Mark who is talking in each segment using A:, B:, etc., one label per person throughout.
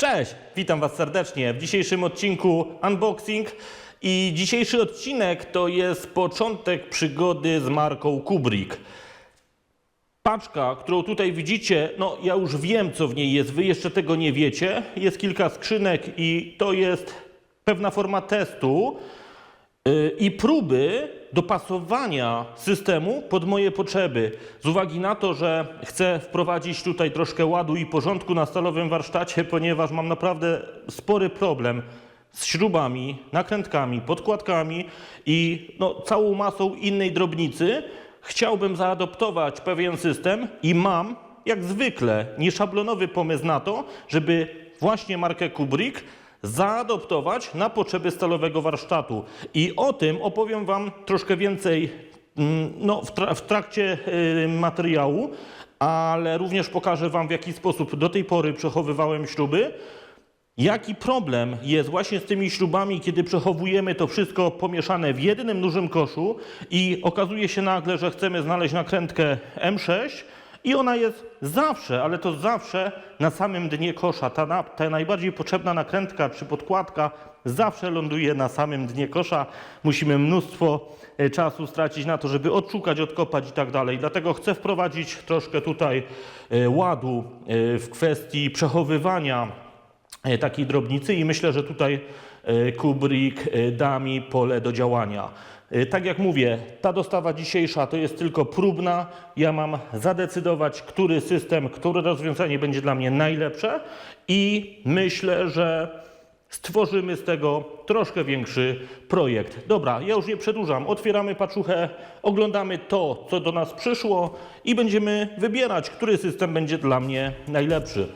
A: Cześć, witam Was serdecznie w dzisiejszym odcinku unboxing. I dzisiejszy odcinek to jest początek przygody z marką Kubrick. Paczka, którą tutaj widzicie, no ja już wiem co w niej jest, Wy jeszcze tego nie wiecie. Jest kilka skrzynek i to jest pewna forma testu i próby dopasowania systemu pod moje potrzeby. Z uwagi na to, że chcę wprowadzić tutaj troszkę ładu i porządku na stalowym warsztacie, ponieważ mam naprawdę spory problem z śrubami, nakrętkami, podkładkami i no, całą masą innej drobnicy. Chciałbym zaadoptować pewien system i mam, jak zwykle, nieszablonowy pomysł na to, żeby właśnie markę Kubrick zaadoptować na potrzeby stalowego warsztatu. I o tym opowiem Wam troszkę więcej mm, no, w, tra- w trakcie y, materiału, ale również pokażę Wam, w jaki sposób do tej pory przechowywałem śruby. Jaki problem jest właśnie z tymi śrubami, kiedy przechowujemy to wszystko pomieszane w jednym dużym koszu i okazuje się nagle, że chcemy znaleźć nakrętkę M6 i ona jest zawsze, ale to zawsze na samym dnie kosza. Ta, ta najbardziej potrzebna nakrętka czy podkładka zawsze ląduje na samym dnie kosza. Musimy mnóstwo e, czasu stracić na to, żeby odszukać, odkopać i tak dalej. Dlatego chcę wprowadzić troszkę tutaj e, ładu e, w kwestii przechowywania takiej drobnicy i myślę, że tutaj Kubrick da mi pole do działania. E, Tak jak mówię, ta dostawa dzisiejsza to jest tylko próbna. Ja mam zadecydować, który system, które rozwiązanie będzie dla mnie najlepsze i myślę, że stworzymy z tego troszkę większy projekt. Dobra, ja już nie przedłużam. Otwieramy paczuchę, oglądamy to, co do nas przyszło i będziemy wybierać, który system będzie dla mnie najlepszy.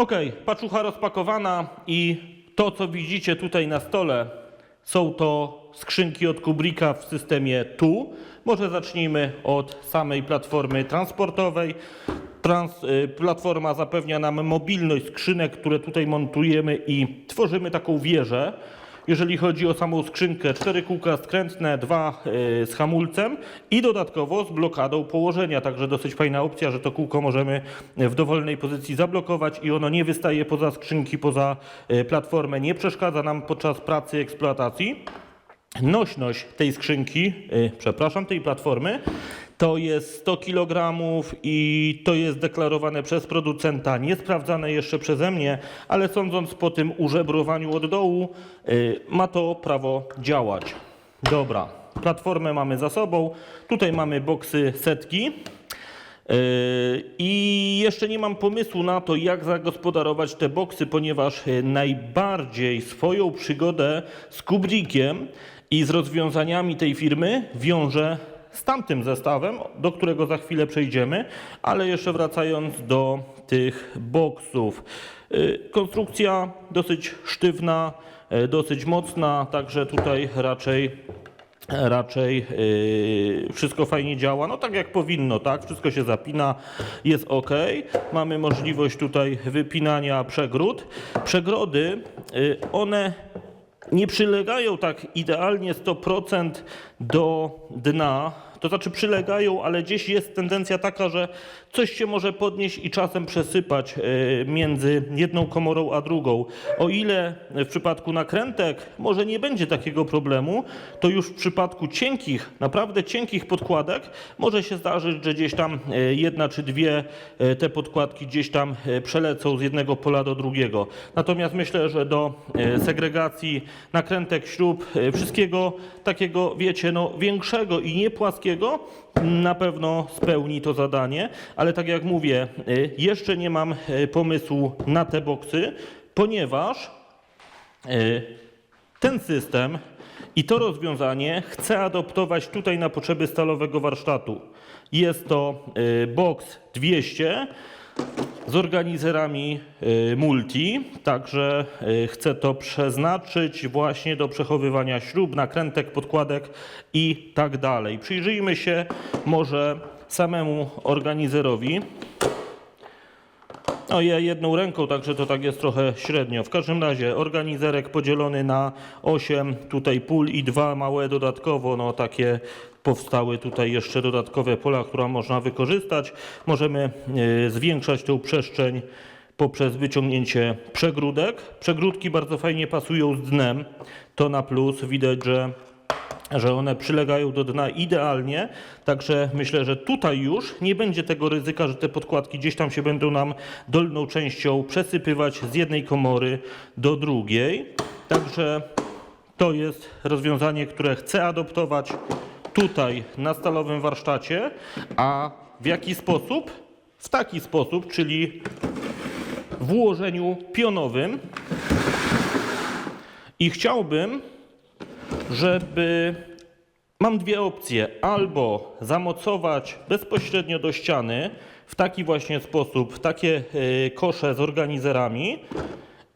A: Ok, paczucha rozpakowana i to, co widzicie tutaj na stole, są to skrzynki od Kubricka w systemie TU. Może zacznijmy od samej platformy transportowej. Trans, y, platforma zapewnia nam mobilność skrzynek, które tutaj montujemy i tworzymy taką wieżę. Jeżeli chodzi o samą skrzynkę, cztery kółka skrętne, dwa y, z hamulcem i dodatkowo z blokadą położenia. Także dosyć fajna opcja, że to kółko możemy w dowolnej pozycji zablokować i ono nie wystaje poza skrzynki, poza y, platformę, nie przeszkadza nam podczas pracy eksploatacji. Nośność tej skrzynki, y, przepraszam, tej platformy, to jest 100 kg i to jest deklarowane przez producenta, nie sprawdzane jeszcze przeze mnie, ale sądząc po tym użebrowaniu od dołu, y, ma to prawo działać. Dobra, platformę mamy za sobą, tutaj mamy boksy setki. Yy, I jeszcze nie mam pomysłu na to, jak zagospodarować te boksy, ponieważ najbardziej swoją przygodę z Kubrickiem i z rozwiązaniami tej firmy wiąże z tamtym zestawem, do którego za chwilę przejdziemy, ale jeszcze wracając do tych boksów. Y, Konstrukcja dosyć sztywna, y, dosyć mocna, także tutaj raczej raczej yy, wszystko fajnie działa, no tak jak powinno, tak? Wszystko się zapina, jest ok. Mamy możliwość tutaj wypinania przegród. Przegrody, yy, one nie przylegają tak idealnie 100% do dna, to znaczy przylegają, ale gdzieś jest tendencja taka, że coś się może podnieść i czasem przesypać e, między jedną komorą a drugą. O ile w przypadku nakrętek może nie będzie takiego problemu, to już w przypadku cienkich, naprawdę cienkich podkładek może się zdarzyć, że gdzieś tam e, jedna czy dwie e, te podkładki gdzieś tam przelecą z jednego pola do drugiego. Natomiast myślę, że do segregacji nakrętek, śrub, wszystkiego takiego, wiecie, no większego i nie płaskiego, na pewno spełni to zadanie, ale tak jak mówię, y, jeszcze nie mam y, pomysłu na te boksy, ponieważ y, ten system i to rozwiązanie chcę adoptować tutaj na potrzeby stalowego warsztatu. Jest to box 200 z organizerami y, multi, także y, chcę to przeznaczyć właśnie do przechowywania śrub, nakrętek, podkładek i tak dalej. Przyjrzyjmy się może samemu organizerowi. No ja jedną ręką, także to tak jest trochę średnio. W każdym razie organizerek podzielony na 8 tutaj pól i dwa małe dodatkowo, no takie powstały tutaj jeszcze dodatkowe pola, które można wykorzystać. Możemy e, zwiększać tą przestrzeń poprzez wyciągnięcie przegródek. Przegródki bardzo fajnie pasują z dnem, to na plus. Widać, że że one przylegają do dna idealnie, także myślę, że tutaj już nie będzie tego ryzyka, że te podkładki gdzieś tam się będą nam dolną częścią przesypywać z jednej komory do drugiej. Także to jest rozwiązanie, które chcę adoptować tutaj na stalowym warsztacie, a w jaki sposób? W taki sposób, czyli w ułożeniu pionowym i chciałbym, żeby mam dwie opcje: albo zamocować bezpośrednio do ściany w taki właśnie sposób, w takie e, kosze z organizerami,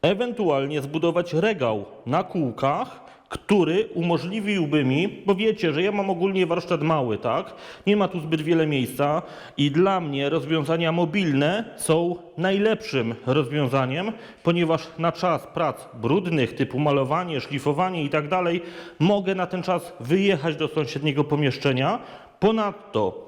A: ewentualnie zbudować regał na kółkach, który umożliwiłby mi, bo wiecie, że ja mam ogólnie warsztat mały, tak? Nie ma tu zbyt wiele miejsca i dla mnie rozwiązania mobilne są najlepszym rozwiązaniem, ponieważ na czas prac brudnych typu malowanie, szlifowanie i tak dalej mogę na ten czas wyjechać do sąsiedniego pomieszczenia. Ponadto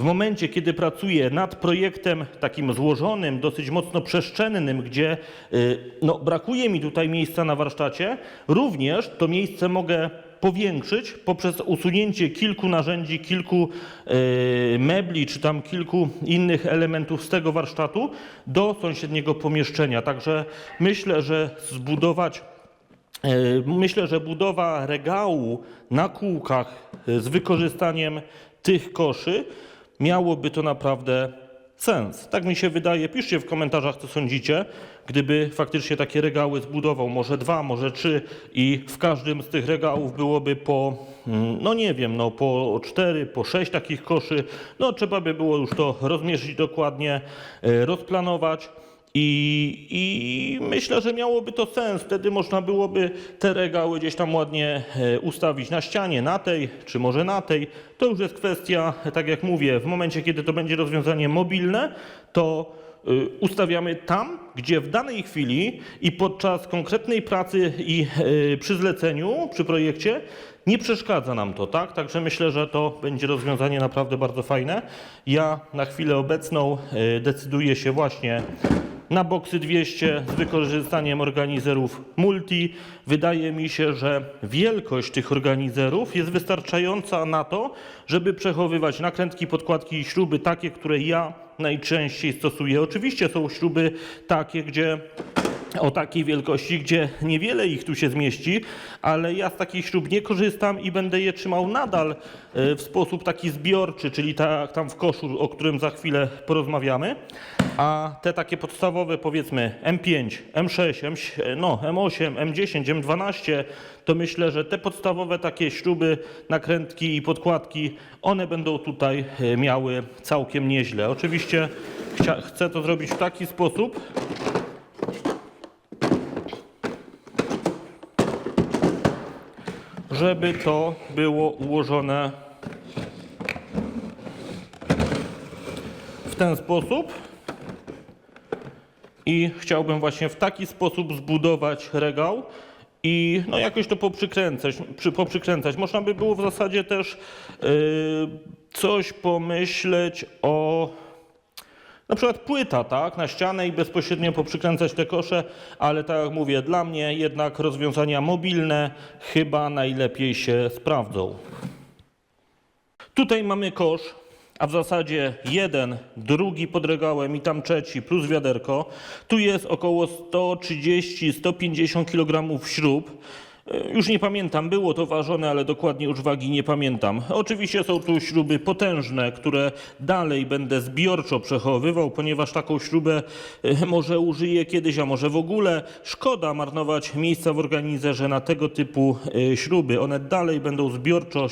A: w momencie, kiedy pracuję nad projektem takim złożonym, dosyć mocno przestrzennym, gdzie y, no, brakuje mi tutaj miejsca na warsztacie, również to miejsce mogę powiększyć poprzez usunięcie kilku narzędzi, kilku y, mebli czy tam kilku innych elementów z tego warsztatu do sąsiedniego pomieszczenia. Także myślę, że zbudować E, Myślę, że budowa regału na kółkach z wykorzystaniem tych koszy miałoby to naprawdę sens. Tak mi się wydaje. Piszcie w komentarzach, co sądzicie. Gdyby faktycznie takie regały zbudował, może dwa, może trzy i w każdym z tych regałów byłoby po, mm, no nie wiem, no po cztery, po sześć takich koszy, no trzeba by było już to rozmierzyć dokładnie, e, rozplanować. I, I myślę, że miałoby to sens. Wtedy można byłoby te regały gdzieś tam ładnie e, ustawić na ścianie, na tej, czy może na tej. To już jest kwestia, tak jak mówię, w momencie, kiedy to będzie rozwiązanie mobilne, to y, ustawiamy tam, gdzie w danej chwili i podczas konkretnej pracy i y, przy zleceniu, przy projekcie nie przeszkadza nam to, tak? Także myślę, że to będzie rozwiązanie naprawdę bardzo fajne. Ja na chwilę obecną y, decyduję się właśnie na boksy 200 z wykorzystaniem organizerów multi. Wydaje mi się, że wielkość tych organizerów jest wystarczająca na to, żeby przechowywać nakrętki, podkładki i śruby takie, które ja najczęściej stosuję. Oczywiście są śruby takie, gdzie o takiej wielkości, gdzie niewiele ich tu się zmieści, ale ja z takich śrub nie korzystam i będę je trzymał nadal e, w sposób taki zbiorczy, czyli tak tam w koszu, o którym za chwilę porozmawiamy. A te takie podstawowe, powiedzmy M5, M6, M, no, M8, M10, M12, to myślę, że te podstawowe takie śruby, nakrętki i podkładki, one będą tutaj e, miały całkiem nieźle. Oczywiście chcę to zrobić w taki sposób, żeby to było ułożone w ten sposób. I chciałbym właśnie w taki sposób zbudować regał i no jakoś to poprzykręcać. Przy, poprzykręcać. Można by było w zasadzie też yy, coś pomyśleć o na przykład płyta, tak, na ścianę i bezpośrednio poprzykręcać te kosze, ale tak jak mówię, dla mnie jednak rozwiązania mobilne chyba najlepiej się sprawdzą. Tutaj mamy kosz, a w zasadzie jeden, drugi pod regałem i tam trzeci plus wiaderko. Tu jest około 130-150 kg śrub. E, Już nie pamiętam, było to ważone, ale dokładnie już wagi nie pamiętam. Oczywiście są tu śruby potężne, które dalej będę zbiorczo przechowywał, ponieważ taką śrubę e, może użyję kiedyś, a może w ogóle. Szkoda marnować miejsca w organizerze na tego typu e, śruby. One dalej będą zbiorczo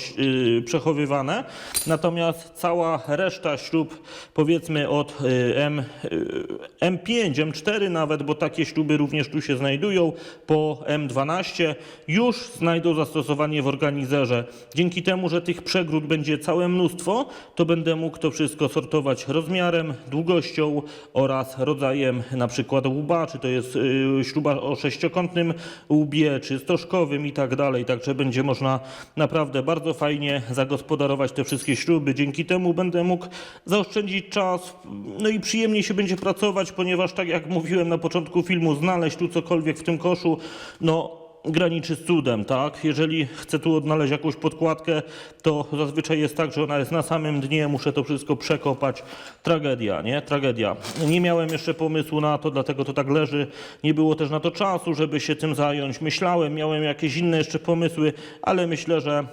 A: przechowywane, natomiast cała reszta śrub, powiedzmy od M, e, M5, M4 nawet, bo takie śruby również tu się znajdują, po M12 już znajdą zastosowanie w organizerze. Dzięki temu, że tych przegród będzie całe mnóstwo, to będę mógł to wszystko sortować rozmiarem, długością oraz rodzajem na przykład łuba, czy to jest y, śruba o sześciokątnym łbie, czy stożkowym i tak dalej. Także będzie można naprawdę bardzo fajnie zagospodarować te wszystkie śruby. Dzięki temu będę mógł zaoszczędzić czas, no i przyjemniej się będzie pracować, ponieważ tak jak mówiłem na początku filmu, znaleźć tu cokolwiek w tym koszu, no graniczy z cudem, tak? Jeżeli chcę tu odnaleźć jakąś podkładkę, to zazwyczaj jest tak, że ona jest na samym dnie, muszę to wszystko przekopać. Tragedia, nie? Tragedia. Nie miałem jeszcze pomysłu na to, dlatego to tak leży. Nie było też na to czasu, żeby się tym zająć. Myślałem, miałem jakieś inne jeszcze pomysły, ale myślę, że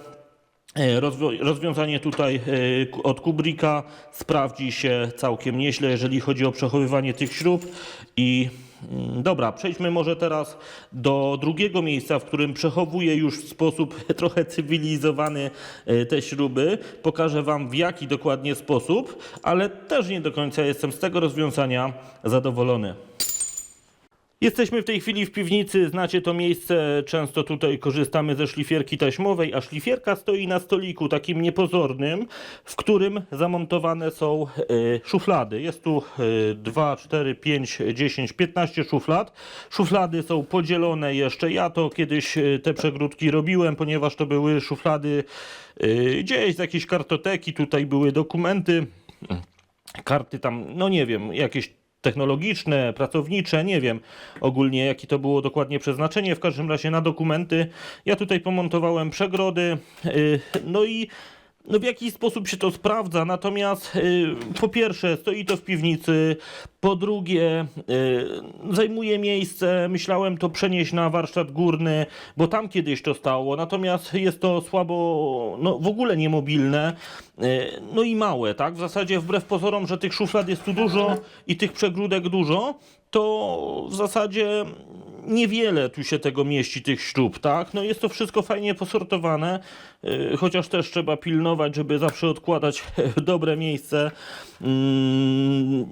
A: Rozwiązanie tutaj e, od Kubricka sprawdzi się całkiem nieźle, jeżeli chodzi o przechowywanie tych śrub. I mm, dobra, przejdźmy może teraz do drugiego miejsca, w którym przechowuję już w sposób trochę cywilizowany e, te śruby. Pokażę Wam w jaki dokładnie sposób, ale też nie do końca jestem z tego rozwiązania zadowolony. Jesteśmy w tej chwili w piwnicy, znacie to miejsce, często tutaj korzystamy ze szlifierki taśmowej, a szlifierka stoi na stoliku takim niepozornym, w którym zamontowane są e, szuflady. Jest tu e, 2, 4, 5, 10, 15 szuflad. Szuflady są podzielone jeszcze, ja to kiedyś e, te przegródki robiłem, ponieważ to były szuflady e, gdzieś z jakiejś kartoteki, tutaj były dokumenty, karty tam, no nie wiem, jakieś technologiczne, pracownicze, nie wiem ogólnie jakie to było dokładnie przeznaczenie, w każdym razie na dokumenty. Ja tutaj pomontowałem przegrody, yy, no i no w jakiś sposób się to sprawdza, natomiast yy, po pierwsze stoi to w piwnicy, po drugie yy, zajmuje miejsce, myślałem to przenieść na warsztat górny, bo tam kiedyś to stało, natomiast jest to słabo, no w ogóle niemobilne, yy, no i małe, tak? W zasadzie wbrew pozorom, że tych szuflad jest tu dużo i tych przegródek dużo, to w zasadzie niewiele tu się tego mieści, tych śrub, tak? No jest to wszystko fajnie posortowane, yy, chociaż też trzeba pilnować, żeby zawsze odkładać dobre miejsce mm,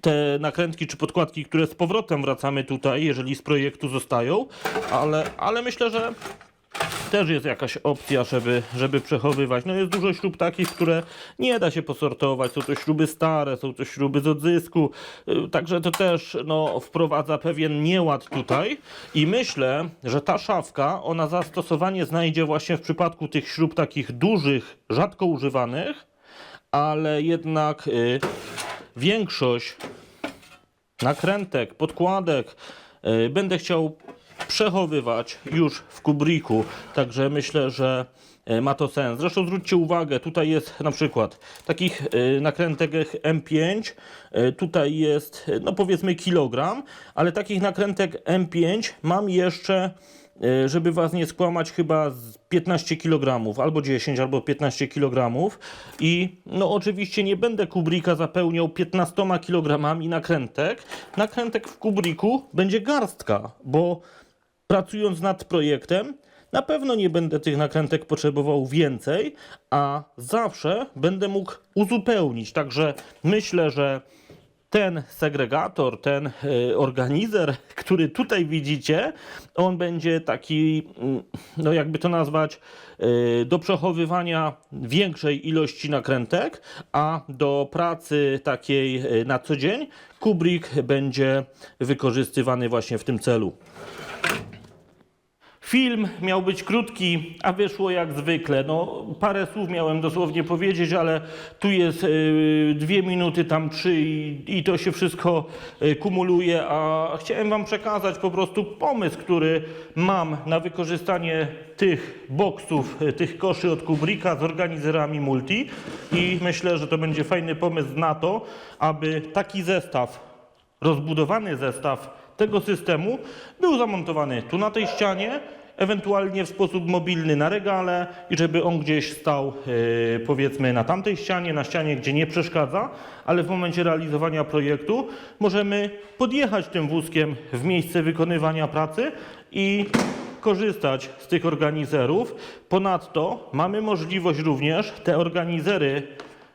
A: te nakrętki czy podkładki, które z powrotem wracamy tutaj, jeżeli z projektu zostają, ale, ale myślę, że też jest jakaś opcja, żeby, żeby przechowywać. No jest dużo śrub takich, które nie da się posortować. Są to śruby stare, są to śruby z odzysku. Yy, Także to też no, wprowadza pewien nieład tutaj. I myślę, że ta szafka, ona zastosowanie znajdzie właśnie w przypadku tych śrub takich dużych, rzadko używanych, ale jednak yy, większość nakrętek, podkładek y, będę chciał przechowywać już w kubriku. Także myślę, że e, ma to sens. Zresztą zwróćcie uwagę, tutaj jest na przykład takich e, nakrętek M5, e, tutaj jest no powiedzmy kilogram, ale takich nakrętek M5 mam jeszcze żeby was nie skłamać, chyba z 15 kg, albo 10, albo 15 kg. I no oczywiście nie będę kubrika zapełniał 15 kg nakrętek. Nakrętek w kubriku będzie garstka, bo pracując nad projektem, na pewno nie będę tych nakrętek potrzebował więcej, a zawsze będę mógł uzupełnić. Także myślę, że ten segregator, ten e, organizer, który tutaj widzicie, on będzie taki, mm, no jakby to nazwać, e, do przechowywania większej ilości nakrętek, a do pracy takiej e, na co dzień kubrik będzie wykorzystywany właśnie w tym celu. Film miał być krótki, a wyszło jak zwykle. No, parę słów miałem dosłownie powiedzieć, ale tu jest y, dwie minuty, tam trzy i, i to się wszystko y, kumuluje, a chciałem Wam przekazać po prostu pomysł, który mam na wykorzystanie tych boksów, y, tych koszy od Kubricka z organizerami multi i myślę, że to będzie fajny pomysł na to, aby taki zestaw rozbudowany zestaw tego systemu był zamontowany tu na tej ścianie, ewentualnie w sposób mobilny na regale i żeby on gdzieś stał e, powiedzmy na tamtej ścianie, na ścianie, gdzie nie przeszkadza, ale w momencie realizowania projektu możemy podjechać tym wózkiem w miejsce wykonywania pracy i korzystać z tych organizerów. Ponadto mamy możliwość również te organizery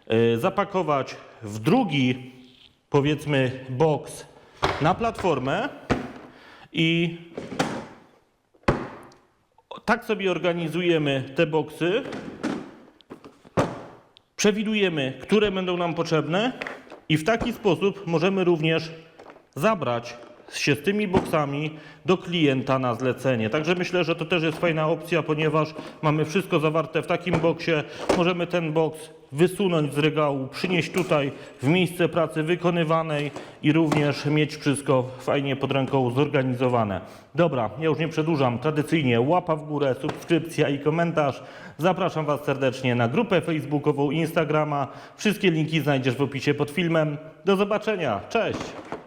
A: e, zapakować w drugi powiedzmy box na platformę i tak sobie organizujemy te boksy. Przewidujemy, które będą nam potrzebne i w taki sposób możemy również zabrać się z tymi boksami do klienta na zlecenie. Także myślę, że to też jest fajna opcja, ponieważ mamy wszystko zawarte w takim boksie. Możemy ten boks wysunąć z regału, przynieść tutaj w miejsce pracy wykonywanej i również mieć wszystko fajnie pod ręką zorganizowane. Dobra, ja już nie przedłużam. Tradycyjnie łapa w górę, subskrypcja i komentarz. Zapraszam Was serdecznie na grupę facebookową, Instagrama. Wszystkie linki znajdziesz w opisie pod filmem. Do zobaczenia. Cześć!